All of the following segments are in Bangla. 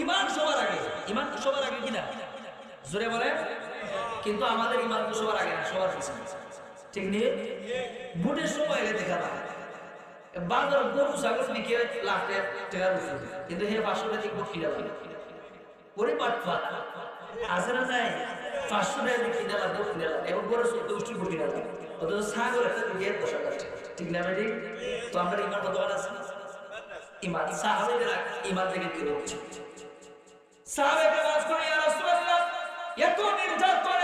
ইমান সবার আগে। ইমান সবার আগে কিনা? জোরে বলে কিন্তু আমাদের ইমান তো সবার আগে না, সবার পিছনে। ঠিক নেই? ভোটের সময় এলে দেখা যায়। বাজার গরু, ছাগল বিকে লাখ টাকা রুফে কিন্তু হে পাঁচশো টাকা দিয়ে কিনা ওরে পাটফা আছে না নাই? পাঁচশো টাকা দিয়ে কিনা লাগবে কিনা এখন বড় চোদ্দ গোষ্ঠীর কোটি টাকা অথচ ছাগল একটা দশ হাজার টাকা। ঠিক না ভাই তো আমরা ইমান কতবার আছে ইমান সাহাবেরা ইমান থেকে কি হচ্ছে? সাহাবেকে বাস করে ইয়া রাসূলুল্লাহ, এত নির্যাতন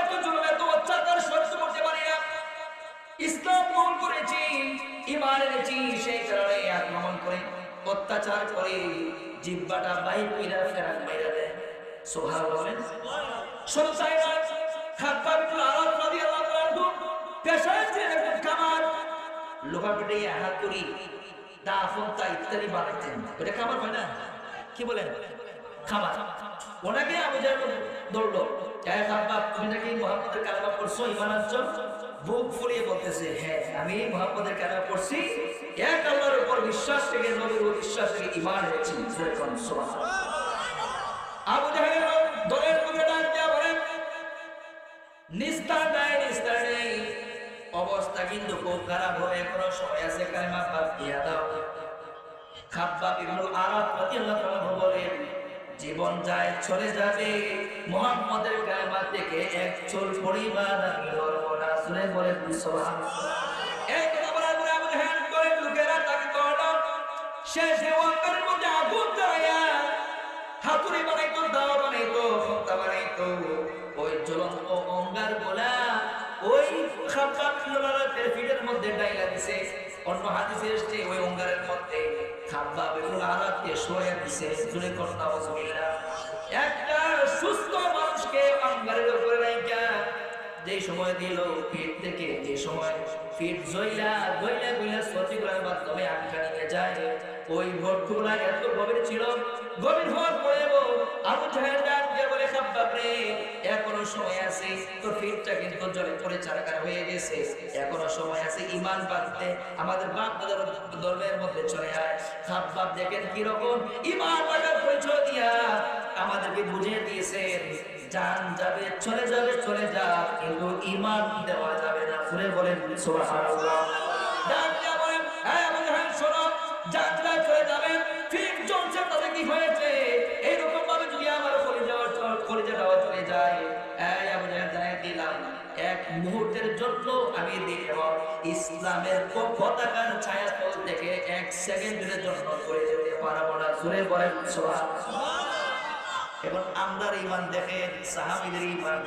করে, অত্যাচার করে, জিব্বাটা বাইর কইরা ফেরান বাইরা দেয়। সাহেবা লোহা করি দা ফন্তা ইত্যাদি বানাইতেন। ওটা খাবার হয় না? কি বলেন? খাবার ওনাকে আবু জাহেল দৌড়লো হ্যাঁ খাব্বাব তুমি নাকি মোহাম্মদের কালেমা পড়ছো? ইমান আনছো? বুক ফুলিয়ে বলতেছে হ্যাঁ আমি মোহাম্মদের কালেমা পড়ছি। এক আল্লাহর উপর বিশ্বাস থেকে, নবীর বিশ্বাস থেকে ইমান যেরকম আবু জাহেল দলের মুখে ডাক দিয়া বলেন, নিস্তার নাই, নিস্তার নেই। অবস্থা কিন্তু খুব খারাপ, হয়ে কোনো সময় আছে কালেমা বাদ দিয়া দাও। জীবন যায়, চলে যাবে। মুহাম্মাদের কালেমা থেকে এক চুল পরিমাণ আমি না। শুনে বলে শেষে অঙ্গার ওই ডাইলা দিছে। অন্য হাদিসে ওই অঙ্গারের মধ্যে খাব্বাব ইবনুল আরাবকে শোয়া দিছে। জুড়ে করতে যে সময় দিল পেট থেকে যে সময়। পেট জইলা জইলা গইলা সচিগুলার মাধ্যমে আটকা নিয়ে যায় ওই ভট্টুলা এত গভীর ছিল, গভীর হওয়ার পরে আবু জাহেল দিয়ে বলে এখনও সময় আছে পেটটা কিন্তু জলে পড়ে চারকার হয়ে গেছে। এখনও সময় আছে ইমান বাঁধতে আমাদের বাপ দাদার ধর্মের মধ্যে চলে আয়। খাব্বাব দেখেন কীরকম ইমান বাঁধার পরিচয় দিয়া আমাদেরকে বুঝিয়ে দিয়েছেন জান যাবে, চলে যাবে, চলে যা কিন্তু ইমান দেওয়া যাবে না। ঘুরে বলেন হ্যাঁ এক মুহূর্তের জন্য আমি ইসলামের পতাকার থেকে এক সেকেন্ডের জন্য করে যেতে পারব না। জোরে বলেন, সুবহানাল্লাহ। এখন আমরা ইমান দেখেন সাহাবিদের ইমান